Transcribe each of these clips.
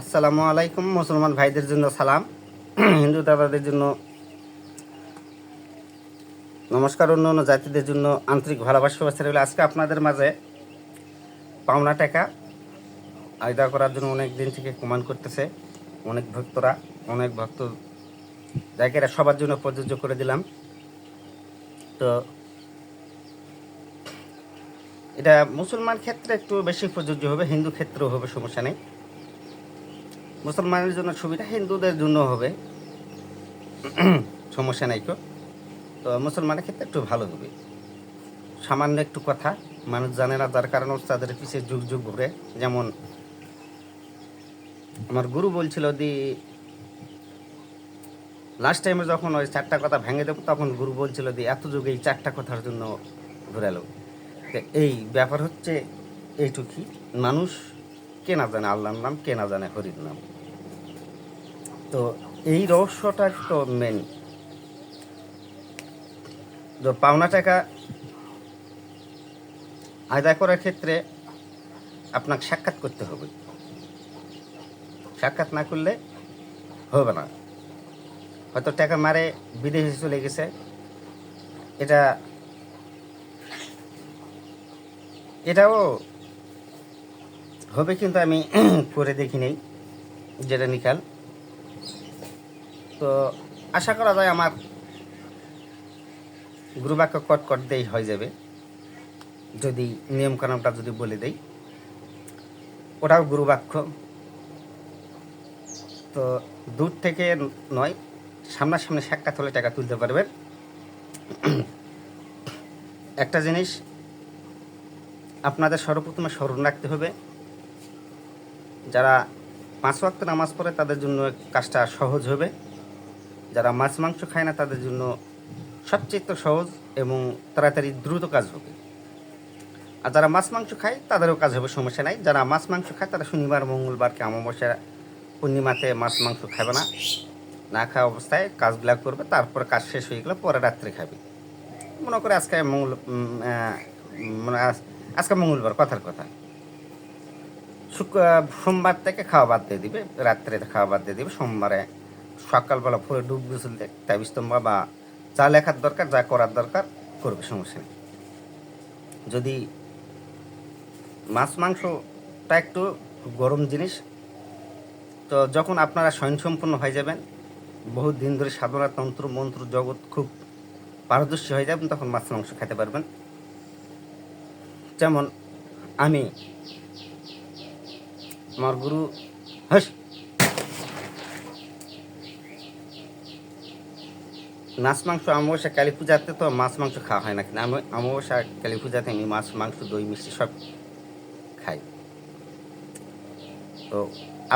আসসালামু আলাইকুম, মুসলমান ভাইদের জন্য সালাম, হিন্দু দাদাদের জন্য। নমস্কার অন্য অন্য জাতিদের জন্য আন্তরিক ভালোবাসা রইল। আজকে আপনাদের মাঝে পাওনা টাকা আয়দা করার জন্য অনেক দিন থেকে কমান করতেছে। অনেক ভক্তরা, অনেক ভক্ত জায়গাটা সবার জন্য প্রযোজ্য করে দিলাম। তো এটা মুসলমান ক্ষেত্রে একটু বেশি প্রযোজ্য হবে, হিন্দু ক্ষেত্রেও হবে, সমস্যা নেই। মুসলমানের জন্য সুবিধা হিন্দুদের জন্য হবে। সমস্যা নাই তো। তো মুসলমানের ক্ষেত্রে একটু ভালো হবে। সামান্য একটু কথা, মানুষ জানে না যার কারণে তাদের পিছিয়ে যুগ যুগ ঘুরে। যেমন আমার গুরু বলছিল দি লাস্ট টাইমে যখন ওই চারটা কথা ভেঙে দেবো, তখন গুরু বলছিল দি, এত যুগে এই চারটা কথার জন্য ঘুরালো এই ব্যাপার হচ্ছে এইটুকুই মানুষ কে না জানে আল্লাহর নাম, কে না জানে হরির নাম। তো এই রহস্যটা তো মেন তো পাওনা টাকা আদায় করার ক্ষেত্রে আপনাকে সাক্ষাৎ করতে হবে। সাক্ষাৎ না করলে হবে না। হয়তো টাকা মারে বিদেশে চলে গেছে। এটা এটাও হবে কিন্তু আমি করে দেখি নেই যেটা নিকাল। তো আশা করা যায় আমার গুরুবাক্য কট কট দেই হয়ে যাবে। যদি নিয়মকানুনটা যদি বলে দেই, ওটাও গুরুবাক্য। তো দূর থেকে নয়, সামনাসামনি সাক্ষাৎ হলে টাকা তুলতে পারবেন। একটা জিনিস, আপনাদের সর্বপ্রথমে স্মরণ রাখতে হবে, যারা পাঁচ ওয়াক্ত নামাজ পড়ে তাদের জন্য কাজটা সহজ হবে। যারা মাছ মাংস খায় না, তাদের জন্য সবচেয়ে সহজ এবং তাড়াতাড়ি দ্রুত কাজ হবে। আর যারা মাছ মাংস খায়, তাদেরও কাজ হবে, সমস্যা নাই। যারা মাছ মাংস খায়, তারা শনিবার মঙ্গলবারকে অমাবস্যা পূর্ণিমাতে মাছ মাংস খাবে না। না খাওয়া অবস্থায় কাজগুলা করবে, তারপর কাজ শেষ হয়ে গেলে পরে রাত্রে খাবে। মনে করে আজকে মঙ্গল মানে আজকে মঙ্গলবার, কথার কথা। শুক্র, সোমবার থেকে খাওয়া বাদ দিয়ে দিবে, রাত্রে খাওয়া বাদ দিয়ে দিবে, সোমবারে সকালবেলা ভোরে ডুব গোসল দেখ তাবিস্তম্বা বা যা লেখার দরকার, যা করার দরকার, করবে, সমস্যা নেই। যদি মাছ মাংসটা একটু গরম জিনিস, তো যখন আপনারা স্বয়ংসম্পন্ন হয়ে যাবেন, বহু দিন ধরে সাধনা, তন্ত্র, মন্ত্র, জগৎ খুব পারদর্শী হয়ে যাবেন, তখন মাছ মাংস খেতে পারবেন। যেমন আমি, আমার গুরু, হাস মাছ, মাংস, অমাবস্যা, কালী পূজাতে তো মাছ, মাংস খাওয়া হয় না কিন্তু আমি, অমাবস্যা, কালী পূজাতে আমি মাছ, মাংস, দই, মিষ্টি সব খাই। তো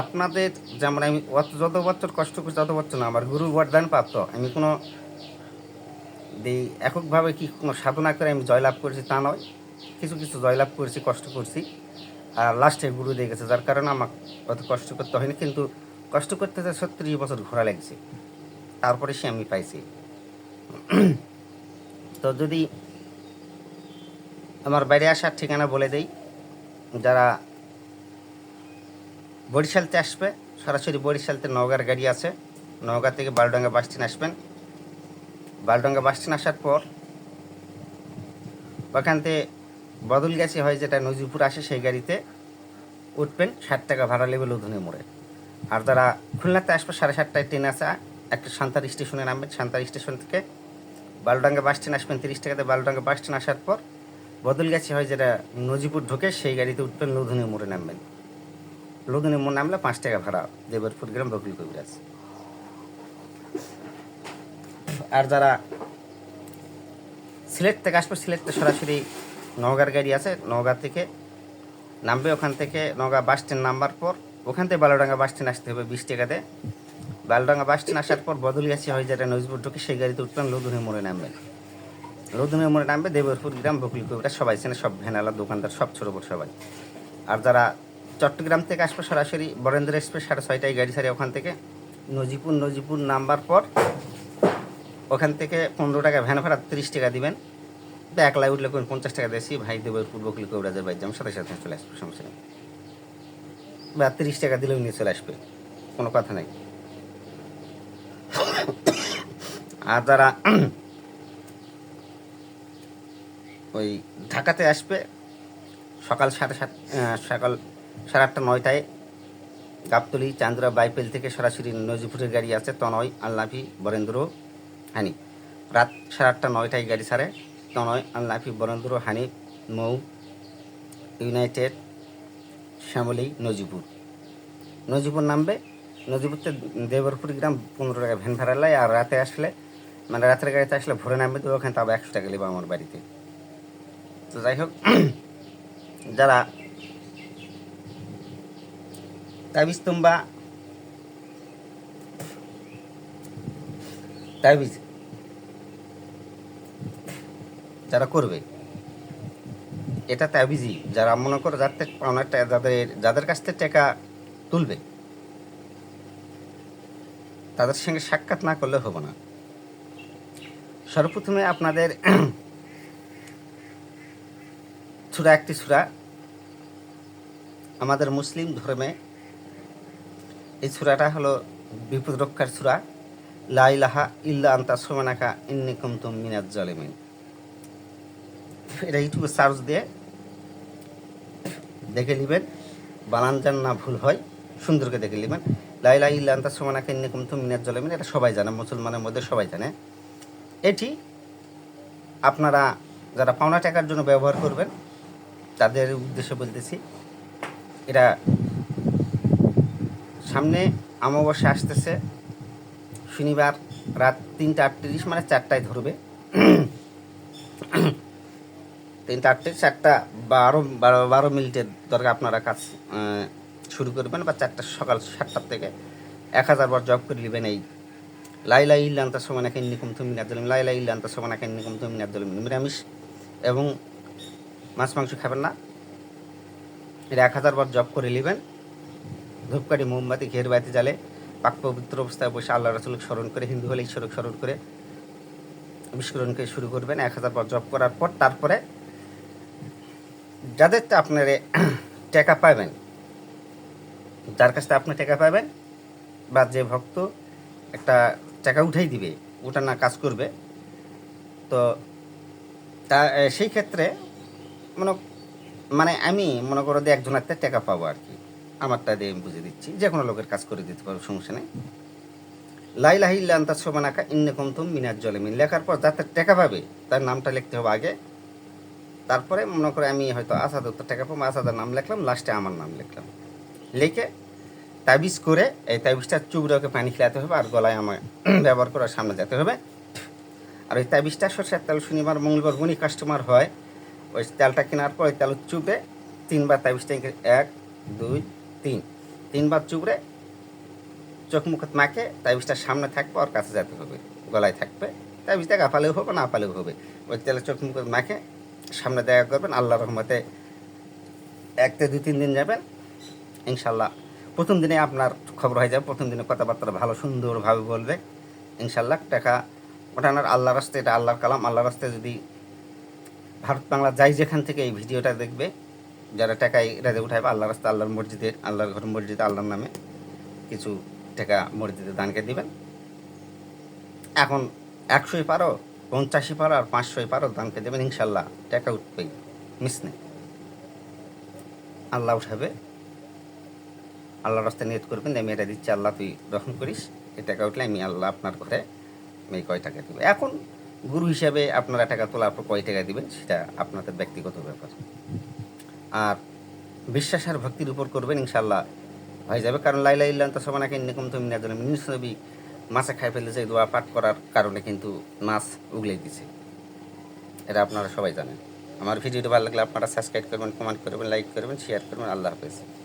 আপনাদের যেমন আমি যত বছর কষ্ট করছি, তত বছর না, আমার গুরু বরদান প্রাপ্ত। আমি কোনো এই এককভাবে কি কোনো সাধনা করে আমি জয়লাভ করেছি তা নয়। কিছু কিছু জয়লাভ করেছি, কষ্ট করছি। আর লাস্টে গুরু দিয়ে গেছে, যার কারণে আমাকে অত কষ্ট করতে হয়নি। কিন্তু কষ্ট করতে তো ছত্রিশ বছর ঘোরা লেগেছে, তারপরে সে আমি পাইছি। তো যদি আমার বাইরে আসার ঠিকানা বলে দেই, যারা বরিশালতে আসবে, সরাসরি বরিশালতে নওগাঁর গাড়ি আছে। নওগাঁ থেকে বালডাঙ্গা বাস স্ট্যান্ড আসবেন। বালডাঙ্গা বাস স্ট্যান্ড আসার পর ওখানতে বদল গেছে হয় যেটা নজিপুর আসে সেই গাড়িতে উঠবেন ষাট টাকা ভাড়া নেবে লুধুনে মোড়ে। আর যারা খুলনাতে আসবে, সাড়ে সাতটায় ট্রেন আসা একটা সান্তার স্টেশনে নামবেন। সান্তার স্টেশন থেকে বালুডাঙ্গা বাস স্ট্যান্ড আসবেন তিরিশ টাকাতে বালুডাঙ্গা বাস স্ট্যান্ড আসার পর বদল গেছে হয় যেটা নজিপুর ঢুকে সেই গাড়িতে উঠবেন লুধুনি মোড়ে নামবেন। লুধুনি মোড় নামলে পাঁচ টাকা ভাড়া দেবরপুর গ্রাম বকুল কবিরাজ। আর যারা সিলেট থেকে আসবে সিলেট সরাসরি নওগাঁর গাড়ি আছে, নওগাঁ থেকে নামবে। ওখান থেকে নওগাঁ বাস স্ট্যান্ড নামবার পর ওখান থেকে বালুডাঙ্গা বাস স্ট্যান্ড আসতে হবে বিশ টাকাতে। বালুডাঙ্গা বাস স্ট্যান্ড আসার পর বদলিয়াছি হয় যেটা নজপুর ঢুকে সেই গাড়িতে উঠবেন লুধুনি মোড়ে নামবেন লুধুনি মোড়ে নামবে দেবরপুর গ্রাম বকুল কবিরা সবাই চেনে সব ভ্যানালা দোকানদার, সব ছোটো বড় সবাই। আর যারা চট্টগ্রাম থেকে আসবে সরাসরি, বরেন্দ্র এক্সপ্রেস সাড়ে ছয়টায় গাড়ি ছাড়ে ওখান থেকে, নজিপুর নজিপুর নামবার পর ওখান থেকে পনেরো টাকা ভ্যান ভাড়া তিরিশ টাকা দিবেন। একলাই উঠলে কোন পঞ্চাশ টাকা দিয়েছি ভাই দেবের পূর্ব কুলি কবিরাজের বাইর যাম সাথে সাথে চলে আসবে, সমস্যা নেই। বা তিরিশ টাকা দিলেও নিয়ে চলে আসবে, কোনো কথা নাই। আর যারা ওই ঢাকাতে আসবে সকাল সাড়ে সাত সকাল সাড়ে আটটা, নয়টায়। গাবতলি, চান্দ্রা, বাইপেল থেকে সরাসরি নজিপুরের গাড়ি আছে তনয় আল্লাফি বরেন্দ্র, হানি। রাত সাড়ে আটটা, নয়টায় গাড়ি ছাড়ে তনয় আল্লাফি বরেন্দ্র, হানি, মৌ, ইউনাইটেড, শ্যামলী, নজিপুর। নজিপুর নামবে। নজিপুরতে দেবরপুর গ্রাম পনেরো টাকা ভ্যান ভাড়া নেয় আর রাতে আসলে মানে রাতের গাড়িতে আসলে ভোরে নামবে, তো ওখানে তাও একশো টাকা নেবে আমার বাড়িতে। তো যাই হোক, যারা তাবিজ তুম্বা, তাবিজ যারা করবে, এটা তাবিজই। যারা মনে করো যাদের পাওনার যাদের যাদের কাছ থেকে টাকা তুলবে, তাদের সঙ্গে সাক্ষাৎ না করলে হবে না। সর্বপ্রথমে আপনাদের ছুরা একটি ছুরা আমাদের মুসলিম ধর্মে এই ছুরাটা হলো বিপদ রক্ষার ছুরা লাইলাহা ইল্লা আন্তা সোমানাকা ইন্নি কুমতুম মিনাজ জলেমিন। এটা ইউটিউবে সার্চ দিয়ে দেখে নেবেন। বানান যান না ভুল হয় সুন্দরকে দেখে নেবেন। লাইলা ইল্লা আন্তা সোমানাকা ইন্নি কুমতুম মিনাজ জলেমিন, এটা সবাই জানে, মুসলমানের মধ্যে সবাই জানে। এটি আপনারা যারা পাওনা টাকার জন্য ব্যবহার করবেন, তাদের উদ্দেশ্যে বলতেছি এটা সামনে অমাবস্যা আসতেছে, শনিবার রাত তিনটা আটত্রিশ মানে চারটায় ধরবে। তিনটা আটত্রিশ, চারটা বারো বারো বারো মিনিটের দরকার আপনারা কাজ শুরু করবেন বা চারটা সকাল সাতটার থেকে এক হাজার বার জব করে নেবেন এই লাইলা ইল্লান্তা সমানাকে নিকুম তুমি নাদলিম লাইলা ইল্লান্তা সমানাকে নিকুম তুমি নাদলিম নিরামিষ। এবং মাছ মাংস খাবেন না। এটা এক হাজার বার জব করে নেবেন। ধূপকাঠি, মোমবাতি, ঘের বাতি জালে পাক পবিত্র অবস্থায় বসে আল্লাহ রসুলকে স্মরণ করে, হিন্দু হলে ঈশ্বরকে স্মরণ করে বিস্ফোরণকে শুরু করবেন এক হাজার বার জব করার পর। তারপরে যাদের আপনার টাকা পাবেন, যার কাছ থেকে আপনি টাকা পাবেন, বা যে ভক্ত একটা টাকা উঠাই দিবে, ওটা না কাজ করবে। তো তা সেই ক্ষেত্রে মনে মানে আমি মনে করো যে একজন থেকে টাকা পাবো আর কি। আমারটা দিয়ে আমি বুঝে দিচ্ছি, যে কোনো লোকের কাজ করে দিতে পারব সমস্যা নেই। লাইলাহি ইল্লান্তা সোমানাকা ইন্নে কমতুম মিনার জলে মিন লেখার পর যাতে টাকা পাবে, তার নামটা লিখতে হবে আগে। তারপরে মনে করে আমি হয়তো আসাদ তো টাকা পাবো, আসাদের নাম লিখলাম লাস্টে আমার নাম লিখলাম। লিখে তাবিজ করে এই তাবিজটা চুবড়াকে পানি খেলাতে হবে আর গলায় আমার ব্যবহার করার সামনে যেতে হবে। আর ওই তাবিজটা সরষের তেল শনিবার, মঙ্গলবার গুণী কাস্টমার হয়, ওই তেলটা কেনার পর ওই তেল চুপে তিনবার তাবিজটা এক দুই, তিন, তিনবার চুপড়ে চোখ মুখ মাকে তাবিজটার সামনে থাকবে, ওর কাছে যেতে হবে, গলায় থাকবে, তাবিজটা গাফালেও হবে না আপালেও হবে। ওই তেলে চোখ মুখ মাকে সামনে দেখা করবেন আল্লাহ রহমতে এক থেকে দুই, তিন দিন যাবেন ইনশাল্লাহ প্রথম দিনে আপনার খবর হয়ে যাবে। প্রথম দিনে কথাবার্তা ভালো, সুন্দরভাবে বলবে। ইনশাল্লাহ টাকা ওঠানোর আল্লাহ রাস্তায় এটা আল্লাহর কালাম। আল্লাহ রাস্তায় যদি ভারত বাংলা যাই যেখান থেকে এই ভিডিওটা দেখবে, যারা টাকায় রাজে উঠাইবে আল্লাহ রাস্তা, আল্লাহর মসজিদে, আল্লাহর ঘর মসজিদে, আল্লাহর নামে কিছু টাকা মসজিদে দানকে দিবেন। এখন একশোই পারো, পঞ্চাশই পারো আর পাঁচশোই পারো দানকে দেবেন ইনশাল্লাহ টাকা উঠবেই, মিস নেই। আল্লাহ উঠাবে। আল্লাহ রাস্তায় নিয়ত করবেন আমি এটা দিচ্ছি, আল্লাহ তুই গ্রহণ করিস। এই টাকা উঠলে আমি আল্লাহ আপনার ঘরে আমি কয় টাকা দেবো। এখন গুরু হিসাবে আপনারা টাকা তোলার পর কয় টাকা দেবেন, সেটা আপনাদের ব্যক্তিগত ব্যাপার। আর বিশ্বাস আর ভক্তির উপর করবেন ইনশাল্লাহ হয়ে যাবে, কারণ লাইলা ইল্লাহ তো সবানাকে নিকম তুমি না জানেন মিনিস নবী মাছে খাই ফেলেছে দোয়া পাঠ করার কারণে কিন্তু মাছ উগলে দিছে। এটা আপনারা সবাই জানেন। আমার ভিডিওটা ভালো লাগলে আপনারা সাবস্ক্রাইব করবেন, কমেন্ট করবেন, লাইক করবেন, শেয়ার করবেন। আল্লাহ হাফেজ।